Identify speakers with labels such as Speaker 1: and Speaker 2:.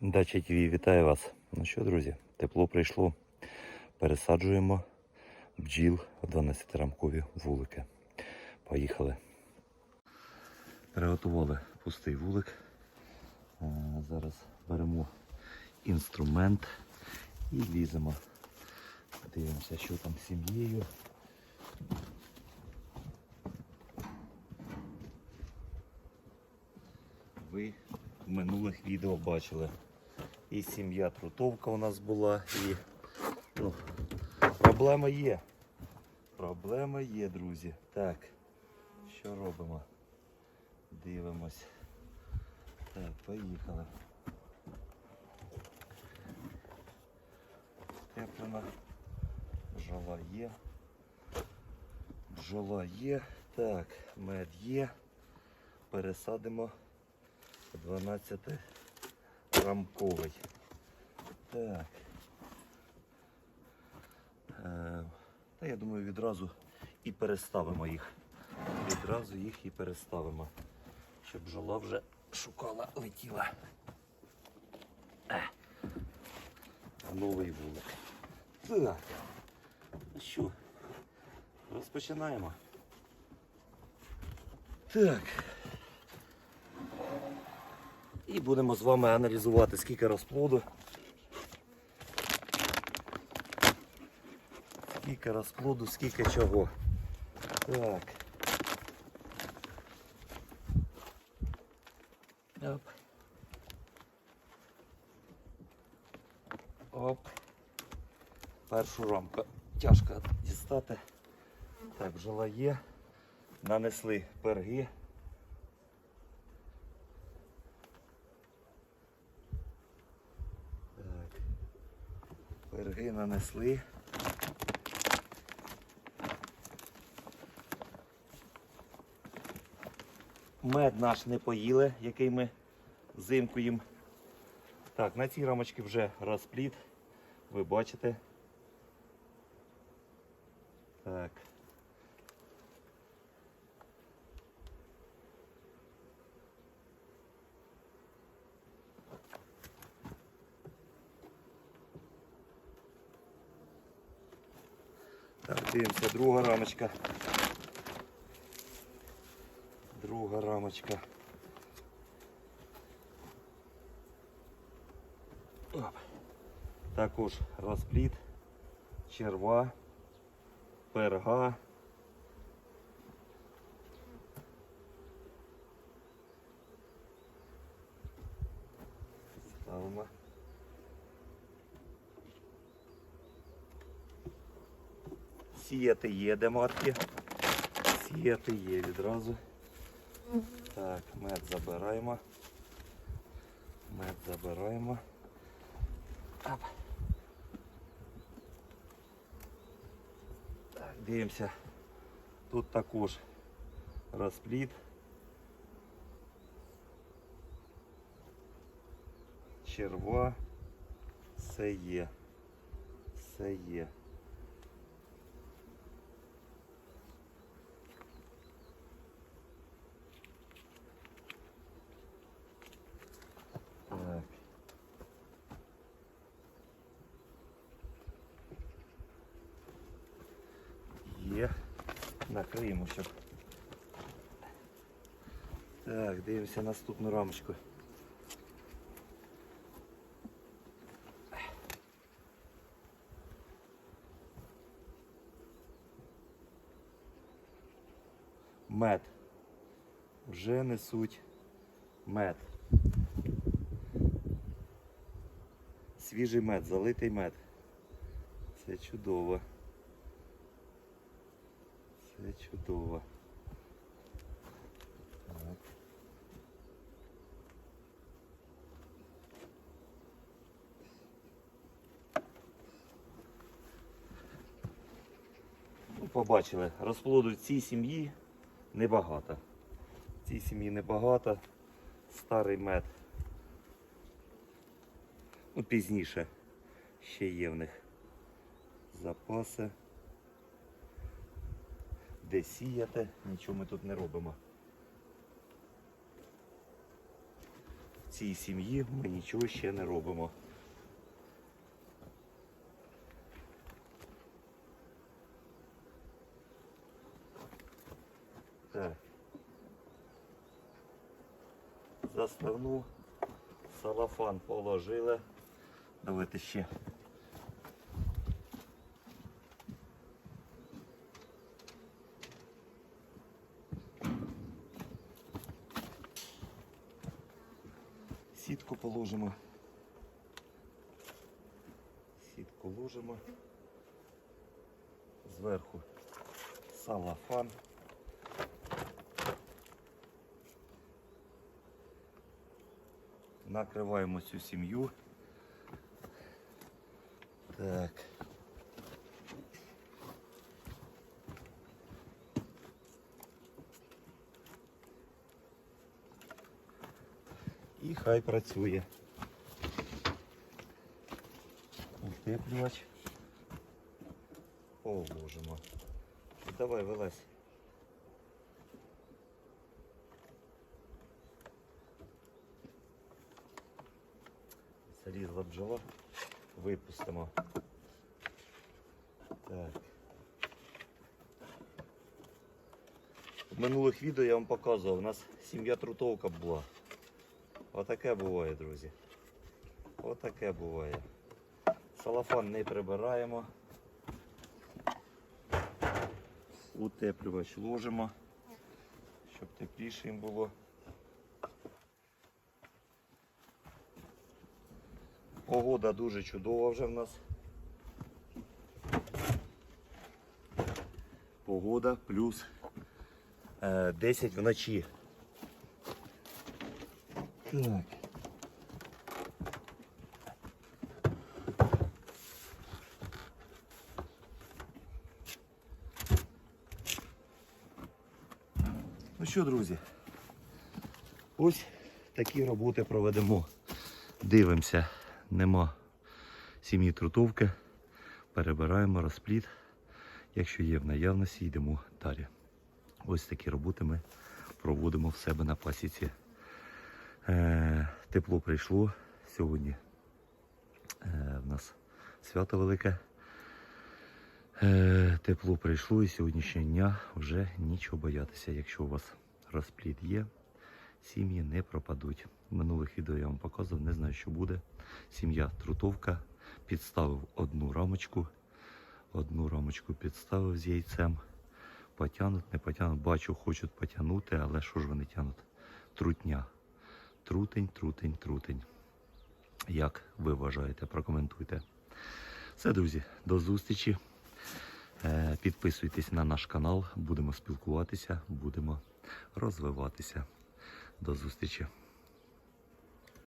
Speaker 1: Дача ТВ вітаю вас. Ну що, друзі, тепло прийшло. Пересаджуємо бджіл в 12-рамкові вулики. Поїхали. Приготували пустий вулик. Е, Зараз беремо інструмент і ліземо. Дивимося, що там з сім'єю. Ви в минулих відео бачили. І сім'я трутовка у нас була, і ну, проблема є. Проблема є, друзі. Так, що робимо? Дивимось. Так, поїхали. Степлена. Бджола є. Бджола є. Так, мед є. Пересадимо 12 рамковий. Так. Е, та я думаю, відразу і переставимо їх. Відразу їх і переставимо. Щоб бджола вже шукала, летіла. Е. Новий вулик. Так. Ну що, розпочинаємо. Так. І будемо з вами аналізувати, скільки розплоду. Скільки розплоду, скільки чого. Так. Оп. Оп. Першу рамку тяжко дістати. Так, бджола є. Нанесли перги. Перги нанесли. Мед наш не поїли, який ми взимку їм. Так, на цій рамочці вже розпліт. Ви бачите. Так. Так, дивимося, друга рамочка. Друга рамочка. Також розпліт, черва, перга. Сіяти є де матки. Сіяти є відразу. Так, мед забираємо. Мед забираємо. Так, дивимося. Тут також розпліт. Черва. Все є. Все є. Є. Накриємо, щоб. Так, дивимося наступну рамочку. Мед. Вже несуть мед. Свіжий мед, залитий мед. Це чудово. Це чудово. Так. Ну, побачили, розплоду в цій сім'ї небагато. В цій сім'ї небагато. Старий мед. Ну, пізніше ще є в них запаси. Де сіяти, нічого ми тут не робимо. В цій сім'ї ми нічого ще не робимо. Так. Заставну салафан положили. Давайте ще. Сітку положимо. Сітку ложимо. Зверху салафан. Накриваємо цю сім'ю. Так. І хай працює. Утеплювач. Положимо. Давай, вилазь. Залізла бджола. Випустимо. Так. В минулих відео я вам показував, у нас сім'я трутовка була. Отаке буває, друзі. Отаке буває. Салафан не прибираємо. Утеплювач ложимо, щоб тепліше їм було. Погода дуже чудова вже в нас. Погода плюс е, 10 вночі. Так. Ну що, друзі, ось такі роботи проведемо. Дивимося, нема сім'ї трутовки. Перебираємо розпліт. Якщо є в наявності, йдемо далі. Ось такі роботи ми проводимо в себе на пасіці. Тепло прийшло сьогодні. Е, в нас свято велике. Е, тепло прийшло і сьогоднішнього дня вже нічого боятися. Якщо у вас розпліт є, сім'ї не пропадуть. В минулих відео я вам показував, не знаю, що буде. Сім'я трутовка. Підставив одну рамочку. Одну рамочку підставив з яйцем. Потягнуть, не потягнуть. Бачу, хочуть потягнути, але що ж вони тягнуть? Трутня. Трутень, трутень, трутень. Як ви вважаєте, прокоментуйте. Все, друзі, до зустрічі. Е, Підписуйтесь на наш канал, будемо спілкуватися, будемо розвиватися. До зустрічі.